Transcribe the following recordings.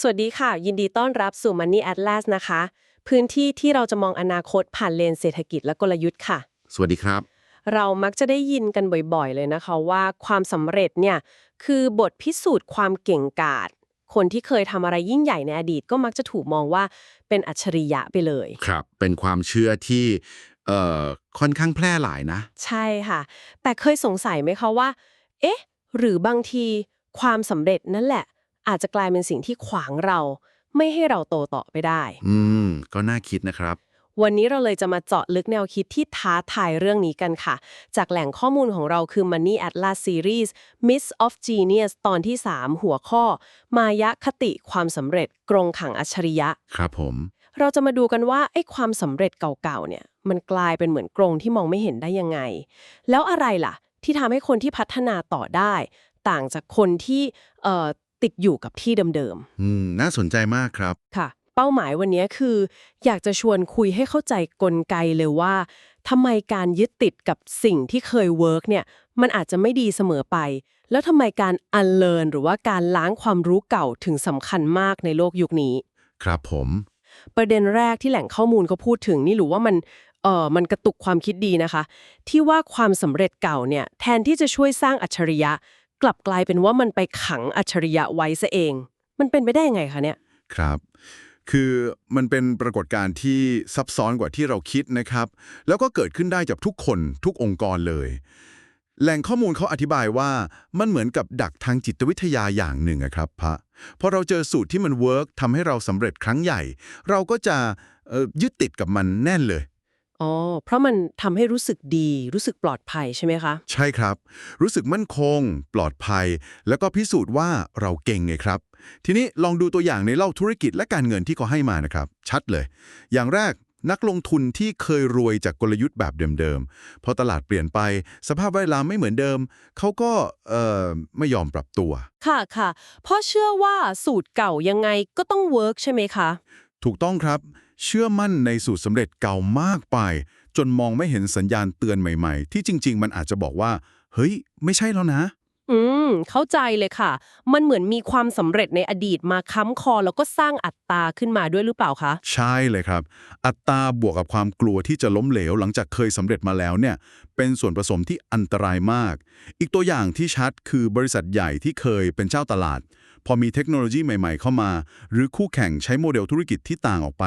สวัสดีค่ะ ยินดีต้อนรับสู่ Money Atlas นะคะ พื้นที่ที่เราจะมองอนาคตผ่านเลนเศรษฐกิจและกลยุทธ์ค่ะ สวัสดีครับ เรามักจะได้ยินกันบ่อยๆ เลยนะคะว่าความสำเร็จเนี่ยคือบทพิสูจน์ความเก่งกาจคนที่เคยทำอะไรยิ่งใหญ่ในอดีตก็มักจะถูกมองว่าเป็นอัจฉริยะไปเลย ครับ เป็นความเชื่อที่เอ่อค่อนข้างแพร่หลายนะ ใช่ค่ะ แต่เคยสงสัยไหมคะว่า เอ๊ะ หรือบางทีความสำเร็จนั่นแหละ อาจจะกลายเป็นสิ่งที่ขวางเรา ไม่ให้เราโตต่อไปได้ อืม ก็น่าคิดนะครับ วันนี้เราเลยจะมาเจาะลึกแนวคิดที่ท้าทายเรื่องนี้กันค่ะ จากแหล่งข้อมูลของเราคือ Money Atlas Series Miss of Genius ตอนที่ 3 หัวข้อ มายะคติความสำเร็จกรงขังอัจฉริยะ ครับผม เราจะมาดูกันว่าไอ้ความสำเร็จเก่าๆเนี่ย มันกลายเป็นเหมือนกรงที่มองไม่เห็นได้ยังไง แล้วอะไรล่ะ ที่ทำให้คนที่พัฒนาต่อได้ ต่างจากคนที่เอ่อ ติดอยู่กับที่เดิมๆอืมน่าสนใจมากครับ ค่ะ เป้าหมายวันนี้คือ อยากจะชวนคุยให้เข้าใจกลไกเลยว่าทำไมการยึดติดกับสิ่งที่เคยเวิร์กเนี่ยมันอาจจะไม่ดีเสมอไป แล้วทำไมการอันเลินหรือว่าการล้างความรู้เก่าถึงสำคัญมากในโลกยุคนี้ ครับผม ประเด็นแรกที่แหล่งข้อมูลเขาพูดถึงนี่หรือว่ามันเออมันกระตุกความคิดดีนะคะ ที่ว่าความสำเร็จเก่าเนี่ยแทนที่จะช่วยสร้างอัจฉริยะ กลับกลายเป็นว่ามันไปขังอัจฉริยะไว้ซะเอง มันเป็นไปได้ยังไงคะเนี่ยครับคือมันเป็นปรากฏการณ์ที่ซับซ้อนกว่าที่เราคิดนะครับ แล้วก็เกิดขึ้นได้จากทุกคนทุกองค์กรเลย แหล่งข้อมูลเขาอธิบายว่ามันเหมือนกับดักทางจิตวิทยาอย่างหนึ่งครับพระพอเราเจอสูตรที่มันเวิร์กทำให้เราสำเร็จครั้งใหญ่ เราก็จะยึดติดกับมันแน่นเลย อ๋อ เพราะมันทำให้รู้สึกดี รู้สึกปลอดภัยใช่ไหมคะ ใช่ครับ รู้สึกมั่นคง ปลอดภัย แล้วก็พิสูจน์ว่าเราเก่งไงครับ ทีนี้ลองดูตัวอย่างในเล่าธุรกิจและการเงินที่เขาให้มานะครับ ชัดเลย อย่างแรกนักลงทุนที่เคยรวยจากกลยุทธ์แบบเดิมๆ พอตลาดเปลี่ยนไป สภาพแวดล้อมไม่เหมือนเดิม เขาก็เอ่อไม่ยอมปรับตัว ค่ะค่ะ เพราะเชื่อว่าสูตรเก่ายังไงก็ต้องเวิร์กใช่ไหมคะ ถูกต้องครับ เชื่อมั่นในสูตรสำเร็จเก่ามากไป จนมองไม่เห็นสัญญาณเตือนใหม่ๆ ที่จริง ๆ มันอาจจะบอกว่า เฮ้ย ไม่ใช่แล้วนะ อืม เข้าใจเลยค่ะ มันเหมือนมีความสำเร็จในอดีตมาค้ำคอแล้วก็สร้างอัตตาขึ้นมาด้วยหรือเปล่าคะ ใช่เลยครับ อัตราบวกกับความกลัวที่จะล้มเหลวหลังจากเคยสำเร็จมาแล้วเนี่ย เป็นส่วนผสมที่อันตรายมาก อีกตัวอย่างที่ชัดคือบริษัทใหญ่ที่เคยเป็นเจ้าตลาด พอมีเทคโนโลยีใหม่ ๆ เข้ามา หรือคู่แข่งใช้โมเดลธุรกิจที่ต่างออกไป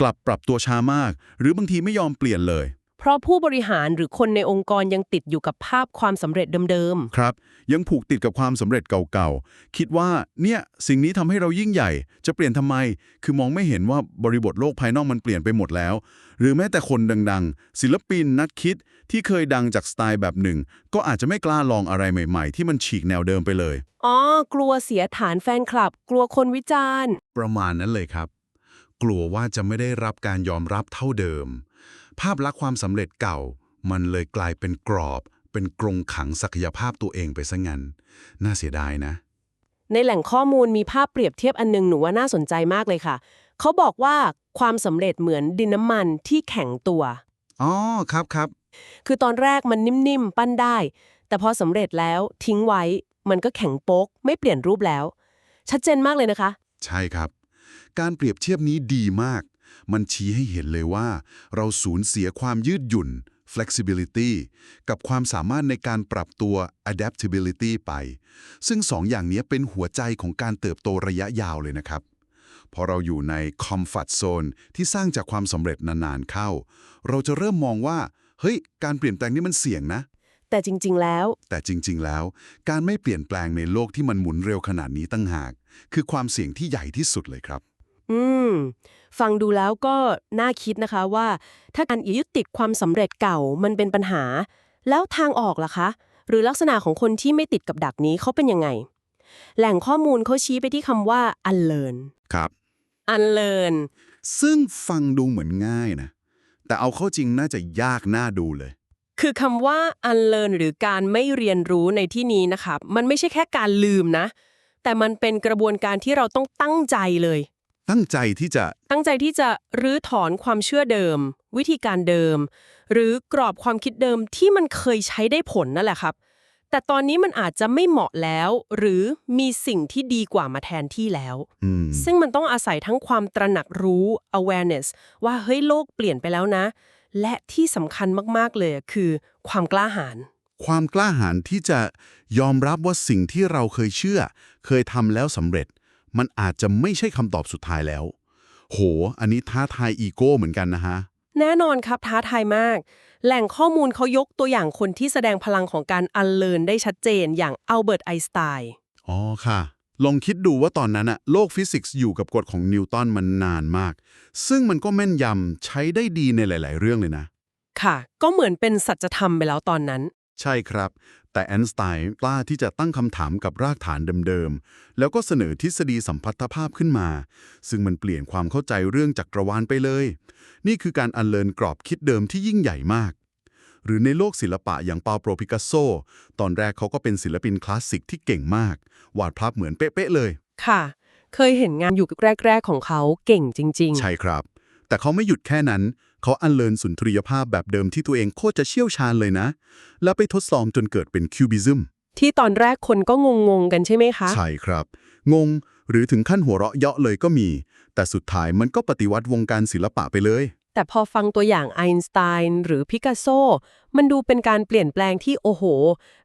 กลับปรับตัวช้ามาก หรือบางทีไม่ยอมเปลี่ยนเลย เพราะผู้บริหารหรือคนในองค์กรยังติดอยู่กับภาพความสำเร็จเดิมครับ ยังผูกติดกับความสำเร็จเก่าๆ คิดว่าเนี่ยสิ่งนี้ทำให้เรายิ่งใหญ่ จะเปลี่ยนทำไม คือมองไม่เห็นว่าบริบทโลกภายนอกมันเปลี่ยนไปหมดแล้ว หรือแม้แต่คนดังๆ ศิลปินนักคิดที่เคยดังจากสไตล์แบบหนึ่ง ก็อาจจะไม่กล้าลองอะไรใหม่ๆ ที่มันฉีกแนวเดิมไปเลย ๆ อ๋อ กลัวเสียฐานแฟนคลับ กลัวคนวิจารณ์ ประมาณนั้นเลยครับ กลัวว่าจะไม่ได้รับการยอมรับเท่าเดิม ภาพลักษณ์ความสำเร็จเก่า มันเลยกลายเป็นกรอบ เป็นกรงขังศักยภาพตัวเองไปซะงั้น น่าเสียดายนะ ในแหล่งข้อมูลมีภาพเปรียบเทียบอันหนึงหนูว่าน่าสนใจมากเลยค่ะ เขาบอกว่าความสำเร็จเหมือนดินน้ำมันที่แข็งตัวอ๋อครับครับคือตอนแรกมันนิ่มๆปั้นได้ แต่พอสำเร็จแล้วทิ้งไว้ มันก็แข็งโป๊ก ไม่เปลี่ยนรูปแล้ว ชัดเจนมากเลยนะคะ ใช่ครับ การเปรียบเทียบนี้ดีมาก มันชี้ให้เห็นเลยว่า เราสูญเสียความยืดหยุ่น flexibility กับความสามารถในการปรับตัว adaptability ไป ซึ่งสองอย่างนี้เป็นหัวใจของการเติบโตระยะยาวเลยนะครับ พอเราอยู่ใน comfort zone ที่สร้างจากความสำเร็จนานๆเข้า เราจะเริ่มมองว่า เฮ้ย การเปลี่ยนแปลงนี่มันเสี่ยงนะ แต่จริง ๆ แล้ว แต่จริง ๆ แล้ว การไม่เปลี่ยนแปลงในโลกที่มันหมุนเร็วขนาดนี้ตั้งหาก คือความเสี่ยงที่ใหญ่ที่สุดเลยครับ อืม ฟังดูแล้วก็น่าคิดนะคะว่า ถ้าการยึดติดความสำเร็จเก่ามันเป็นปัญหา แล้วทางออกล่ะคะ หรือลักษณะของคนที่ไม่ติดกับดักนี้เขาเป็นยังไง แหล่งข้อมูลเขาชี้ไปที่คำว่า unlearn ครับ unlearn ซึ่งฟังดูเหมือนง่ายนะ แต่เอาเข้าจริงน่าจะยากน่าดูเลย คือคำว่า unlearn หรือการไม่เรียนรู้ในที่นี้นะครับมันไม่ใช่แค่การลืมนะ แต่มันเป็นกระบวนการที่เราต้องตั้งใจเลย ตั้งใจที่จะตั้งใจที่จะรื้อถอนความเชื่อเดิม วิธีการเดิม หรือกรอบความคิดเดิมที่มันเคยใช้ได้ผลนั่นแหละครับ แต่ตอนนี้มันอาจจะไม่เหมาะแล้ว หรือมีสิ่งที่ดีกว่ามาแทนที่แล้ว อืมซึ่งมันต้องอาศัยทั้งความตระหนักรู้ awareness ว่าเฮ้ยโลกเปลี่ยนไปแล้วนะ และที่สำคัญมาก ๆ เลยคือความกล้าหาญความกล้าหาญที่จะยอมรับว่าสิ่งที่เราเคยเชื่อ เคยทำแล้วสำเร็จ มันอาจจะไม่ใช่คำตอบสุดท้ายแล้ว โห อันนี้ท้าทายอีโก้เหมือนกันนะฮะ แน่นอนครับท้าทายมาก แหล่งข้อมูลเขายกตัวอย่างคนที่แสดงพลังของการอันเลินได้ชัดเจนอย่างอัลเบิร์ตไอน์สไตน์อ๋อค่ะ ลองคิดดูว่าตอนนั้นอะโลกฟิสิกส์อยู่กับกฎของนิวตันมันนานมาก ซึ่งมันก็แม่นยำใช้ได้ดีในหลาย ๆ เรื่องเลยนะ ค่ะ ก็เหมือนเป็นสัจธรรมไปแล้วตอนนั้น ใช่ครับ แต่แอนสไตน์กล้าที่จะตั้งคำถามกับรากฐานเดิม ๆ แล้วก็เสนอทฤษฎีสัมพัทธภาพขึ้นมา ซึ่งมันเปลี่ยนความเข้าใจเรื่องจักรวาลไปเลย นี่คือการอันเลินกรอบคิดเดิมที่ยิ่งใหญ่มาก หรือในโลกศิลปะอย่างปาโปรปิกัสโซ ตอนแรกเขาก็เป็นศิลปินคลาสสิกที่เก่งมาก วาดภาพเหมือนเป๊ะๆเลย ค่ะ เคยเห็นงานอยู่แรก ๆ ของเขาเก่งจริงใช่ครับ แต่เขาไม่หยุดแค่นั้น เขาอันเลินสุนทรียภาพแบบเดิมที่ตัวเองโคตรจะเชี่ยวชาญเลยนะ แล้วไปทดลองจนเกิดเป็นคิวบิซึมๆที่ตอนแรกคนก็งงๆกันใช่ไหมคะ ใช่ครับ งงหรือถึงขั้นหัวเราะเยาะเลยก็มี แต่สุดท้ายมันก็ปฏิวัติวงการศิลปะไปเลย แต่พอฟังตัวอย่างไอน์สไตน์หรือพิกัสโซมันดูเป็นการเปลี่ยนแปลงที่โอ้โห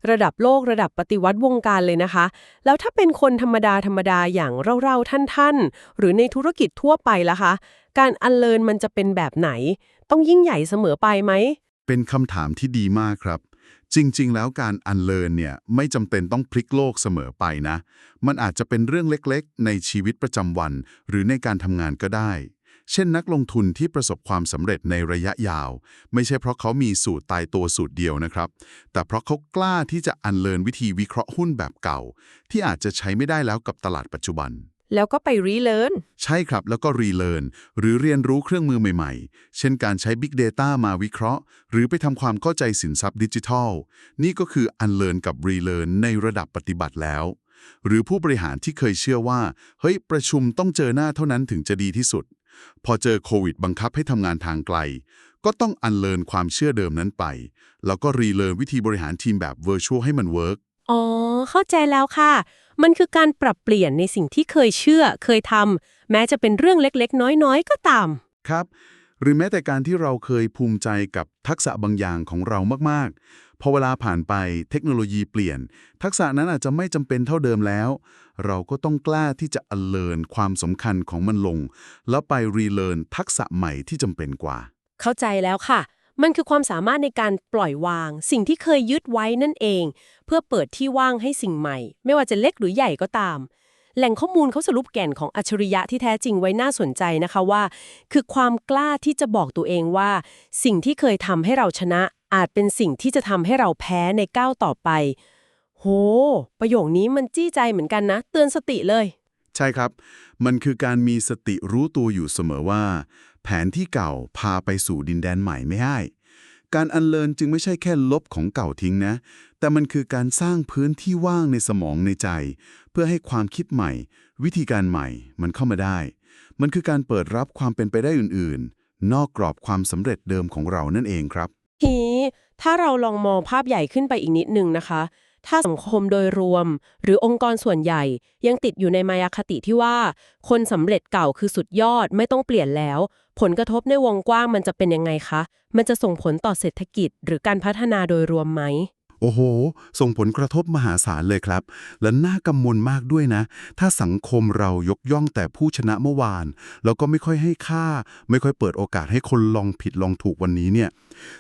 ระดับโลกระดับปฏิวัติวงการเลยนะคะ แล้วถ้าเป็นคนธรรมดาธรรมดาอย่างเราๆท่านๆ หรือในธุรกิจทั่วไปล่ะคะ การอันเลินมันจะเป็นแบบไหน ต้องยิ่งใหญ่เสมอไปไหม เป็นคำถามที่ดีมากครับ จริง ๆ แล้วการอันเลินเนี่ยไม่จำเป็นต้องพลิกโลกเสมอไปนะ มันอาจจะเป็นเรื่องเล็กๆ ในชีวิตประจำวัน หรือในการทำงานก็ได้ เช่นนักลงทุนที่ประสบความสำเร็จในระยะยาว ไม่ใช่เพราะเขามีสูตรตายตัวสูตรเดียวนะครับ แต่เพราะเขากล้าที่จะอันเลินวิธีวิเคราะห์หุ้นแบบเก่า ที่อาจจะใช้ไม่ได้แล้วกับตลาดปัจจุบัน แล้วก็ไปรีเลิร์นใช่ครับแล้วก็รีเลิร์นหรือเรียนรู้เครื่องมือใหม่ๆ เช่นการใช้ Big Data มาวิเคราะห์ หรือไปทำความเข้าใจสินทรัพย์ดิจิทัล นี่ก็คือ Unlearn กับ Relearn ในระดับปฏิบัติแล้วหรือผู้บริหารที่เคยเชื่อว่า เฮ้ย ประชุมต้องเจอหน้าเท่านั้นถึงจะดีที่สุด พอเจอโควิดบังคับให้ทำงานทางไกล ก็ต้อง Unlearn ความเชื่อเดิมนั้นไป แล้วก็ Relearn วิธีบริหารทีมแบบ Virtual ให้มันเวิร์กอ๋อ เข้าใจแล้วค่ะ มันคือการปรับเปลี่ยนในสิ่งที่เคยเชื่อ เคยทำแม้จะเป็นเรื่องเล็กๆ น้อยๆ ก็ตาม ครับ หรือแม้แต่การที่เราเคยภูมิใจกับทักษะบางอย่างของเรามากๆ พอเวลาผ่านไปเทคโนโลยีเปลี่ยน ทักษะนั้นอาจจะไม่จำเป็นเท่าเดิมแล้ว เราก็ต้องกล้าที่จะอันเลินความสำคัญของมันลง แล้วไปรีเลิร์นทักษะใหม่ที่จำเป็นกว่า เข้าใจแล้วค่ะ มันคือความสามารถในการปล่อยวาง สิ่งที่เคยยึดไว้นั่นเอง เพื่อเปิดที่ว่างให้สิ่งใหม่ ไม่ว่าจะเล็กหรือใหญ่ก็ตาม แหล่งข้อมูลเขาสรุปแก่นของอัจฉริยะที่แท้จริงไว้น่าสนใจนะคะว่า คือความกล้าที่จะบอกตัวเองว่า สิ่งที่เคยทำให้เราชนะ อาจเป็นสิ่งที่จะทำให้เราแพ้ในก้าวต่อไป โห ประโยคนี้มันจี้ใจเหมือนกันนะ เตือนสติเลย ใช่ครับ มันคือการมีสติรู้ตัวอยู่เสมอว่า แผนที่เก่าพาไปสู่ดินแดนใหม่ไม่ได้ การอันเลินจึงไม่ใช่แค่ลบของเก่าทิ้งนะ แต่มันคือการสร้างพื้นที่ว่างในสมองในใจ เพื่อให้ความคิดใหม่ วิธีการใหม่มันเข้ามาได้ มันคือการเปิดรับความเป็นไปได้อื่นๆ นอกกรอบความสำเร็จเดิมของเรานั่นเองครับ ทีถ้าเราลองมองภาพใหญ่ขึ้นไปอีกนิดนึงนะคะ ถ้าสังคมโดยรวม หรือองค์กรส่วนใหญ่ยังติดอยู่ในมายาคติที่ว่า คนสำเร็จเก่าคือสุดยอดไม่ต้องเปลี่ยนแล้ว ผลกระทบในวงกว้างมันจะเป็นยังไงคะ มันจะส่งผลต่อเศรษฐกิจ หรือการพัฒนาโดยรวมไหมโอ้โห ส่งผลกระทบมหาศาลเลยครับ และน่ากังวลมากด้วยนะ ถ้าสังคมเรายกย่องแต่ผู้ชนะเมื่อวาน แล้วก็ไม่ค่อยให้ค่า ไม่ค่อยเปิดโอกาสให้คนลองผิดลองถูกวันนี้เนี่ย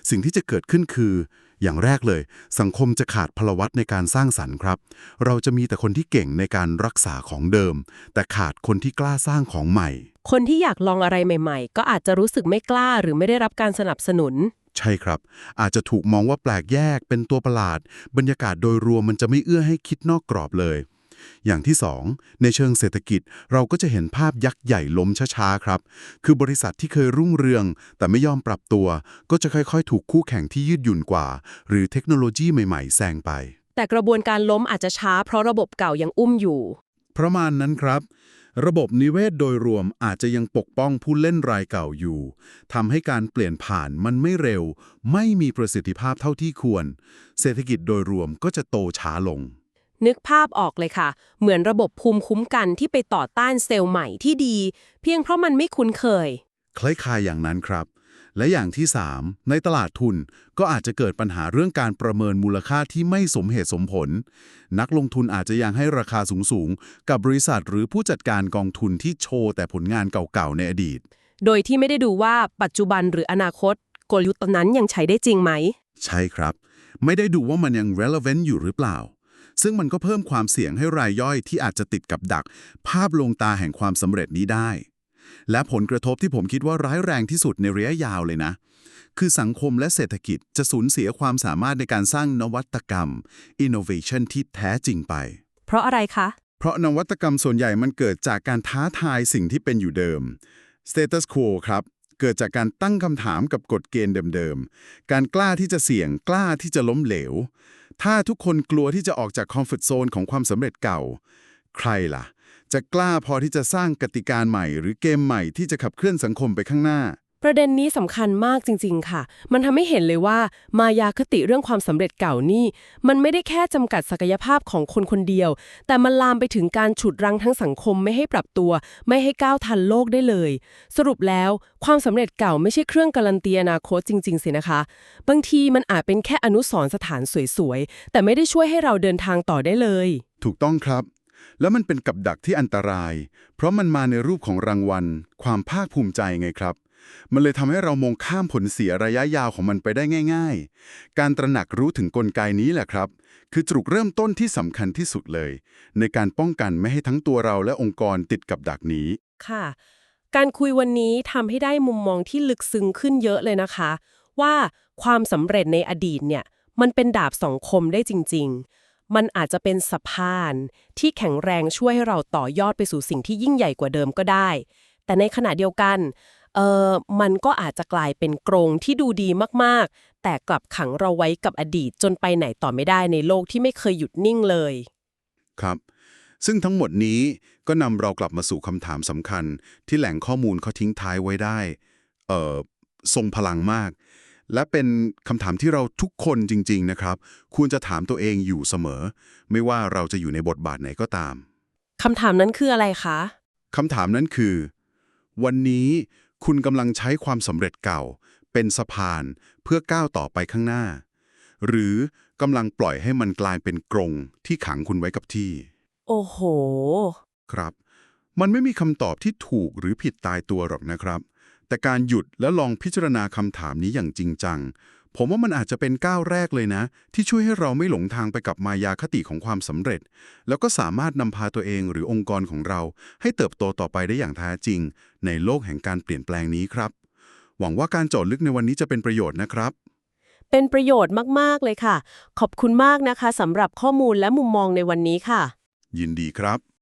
สิ่งที่จะเกิดขึ้นคือ อย่างแรกเลย สังคมจะขาดพลวัตในการสร้างสรรค์ครับ เราจะมีแต่คนที่เก่งในการรักษาของเดิม แต่ขาดคนที่กล้าสร้างของใหม่ คนที่อยากลองอะไรใหม่ ๆ ก็อาจจะรู้สึกไม่กล้าหรือไม่ได้รับการสนับสนุน ใช่ครับ อาจจะถูกมองว่าแปลกแยกเป็นตัวประหลาด บรรยากาศโดยรวมมันจะไม่เอื้อให้คิดนอกกรอบเลย อย่างที่สองในเชิงเศรษฐกิจ เราก็จะเห็นภาพยักษ์ใหญ่ล้มช้าๆครับ คือบริษัทที่เคยรุ่งเรือง แต่ไม่ยอมปรับตัว ก็จะค่อยๆ ถูกคู่แข่งที่ยืดหยุ่นกว่า หรือเทคโนโลยีใหม่ๆแซงไป แต่กระบวนการล้มอาจจะช้าเพราะระบบเก่ายังอุ้มอยู่ ประมาณนั้นครับระบบนิเวศโดยรวมอาจจะยังปกป้องผู้เล่นรายเก่าอยู่ทำให้การเปลี่ยนผ่านมันไม่เร็ว ไม่มีประสิทธิภาพเท่าที่ควร เศรษฐกิจโดยรวมก็จะโตช้าลง นึกภาพออกเลยค่ะ เหมือนระบบภูมิคุ้มกันที่ไปต่อต้านเซลล์ใหม่ที่ดี เพียงเพราะมันไม่คุ้นเคย คล้ายๆอย่างนั้นครับ และอย่างที่ 3 ในตลาดทุนก็อาจจะเกิดปัญหาเรื่องการประเมินมูลค่าที่ไม่สมเหตุสมผล นักลงทุนอาจจะยังให้ราคาสูงๆ กับบริษัทหรือผู้จัดการกองทุนที่โชว์แต่ผลงานเก่าๆในอดีต โดยที่ไม่ได้ดูว่าปัจจุบันหรืออนาคต กลยุทธ์นั้นยังใช้ได้จริงไหม ใช่ครับ ไม่ได้ดูว่ามันยัง relevant อยู่หรือเปล่า ซึ่งมันก็เพิ่มความเสี่ยงให้รายย่อยที่อาจจะติดกับดัก ภาพลวงตาแห่งความสำเร็จนี้ได้ และผลกระทบที่ผมคิดว่าร้ายแรงที่สุดในระยะยาวเลยนะ คือสังคมและเศรษฐกิจจะสูญเสียความสามารถในการสร้างนวัตกรรม innovation ที่แท้จริงไป เพราะอะไรคะ เพราะนวัตกรรมส่วนใหญ่มันเกิดจากการท้าทายสิ่งที่เป็นอยู่เดิม status quo ครับเกิดจากการตั้งคำถามกับกฎเกณฑ์เดิมๆ การกล้าที่จะเสี่ยงกล้าที่จะล้มเหลว ถ้าทุกคนกลัวที่จะออกจากคอมฟอร์ตโซนของความสำเร็จเก่า ใครล่ะ จะกล้าพอที่จะสร้างกติกาใหม่ หรือเกมใหม่ที่จะขับเคลื่อนสังคมไปข้างหน้า ประเด็นนี้สำคัญมากจริง ๆ ค่ะ มันทำให้เห็นเลยว่า มายาคติเรื่องความสำเร็จเก่านี่ มันไม่ได้แค่จำกัดศักยภาพของคนคนเดียว แต่มันลามไปถึงการฉุดรั้งทั้งสังคมไม่ให้ปรับตัว ไม่ให้ก้าวทันโลกได้เลย สรุปแล้วความสำเร็จเก่าไม่ใช่เครื่องการันตีอนาคตจริง ๆ สินะคะ บางทีมันอาจเป็นแค่อนุสรณ์สถานสวย ๆ แต่ไม่ได้ช่วยให้เราเดินทางต่อได้เลย ถูกต้องครับแล้วมันเป็นกับดักที่อันตราย เพราะมันมาในรูปของรางวัล ความภาคภูมิใจไงครับ มันเลยทำให้เรามองข้ามผลเสียระยะยาวของมันไปได้ง่าย ๆ การตระหนักรู้ถึงกลไกนี้แหละครับ คือจุดเริ่มต้นที่สำคัญที่สุดเลย ในการป้องกันไม่ให้ทั้งตัวเราและองค์กรติดกับดักนี้ ค่ะ การคุยวันนี้ทำให้ได้มุมมองที่ลึกซึ้งขึ้นเยอะเลยนะคะ ว่าความสำเร็จในอดีตเนี่ย มันเป็นดาบสองคมได้จริง ๆ มันอาจจะเป็นสะพาน ที่แข็งแรงช่วยให้เราต่อยอดไปสู่สิ่งที่ยิ่งใหญ่กว่าเดิมก็ได้ แต่ในขณะเดียวกัน เออมันก็อาจจะกลายเป็นกรงที่ดูดีมากๆ แต่กลับขังเราไว้กับอดีตจนไปไหนต่อไม่ได้ในโลกที่ไม่เคยหยุดนิ่งเลย ครับ ซึ่งทั้งหมดนี้ก็นำเรากลับมาสู่คำถามสำคัญ ที่แหล่งข้อมูลเขาทิ้งท้ายไว้ได้ เอ่อทรงพลังมาก และเป็นคำถามที่เราทุกคนจริง ๆ นะครับ ควรจะถามตัวเองอยู่เสมอ ไม่ว่าเราจะอยู่ในบทบาทไหนก็ตามคำถามนั้นคืออะไรคะคำถามนั้นคือ วันนี้ คุณกำลังใช้ความสำเร็จเก่า เป็นสะพานเพื่อก้าวต่อไปข้างหน้า หรือกำลังปล่อยให้มันกลายเป็นกรงที่ขังคุณไว้กับที่ โอ้โห ครับ มันไม่มีคำตอบที่ถูกหรือผิดตายตัวหรอกนะครับ แต่การหยุดและลองพิจารณาคำถามนี้อย่างจริงจัง ผมว่ามันอาจจะเป็นก้าวแรกเลยนะ ที่ช่วยให้เราไม่หลงทางไปกับมายาคติของความสำเร็จ แล้วก็สามารถนำพาตัวเองหรือองค์กรของเรา ให้เติบโตต่อไปได้อย่างแท้จริง ในโลกแห่งการเปลี่ยนแปลงนี้ครับ หวังว่าการเจาะลึกในวันนี้จะเป็นประโยชน์นะครับเป็นประโยชน์มาก ๆ เลยค่ะ ขอบคุณมากนะคะสำหรับข้อมูลและมุมมองในวันนี้ค่ะ ยินดีครับ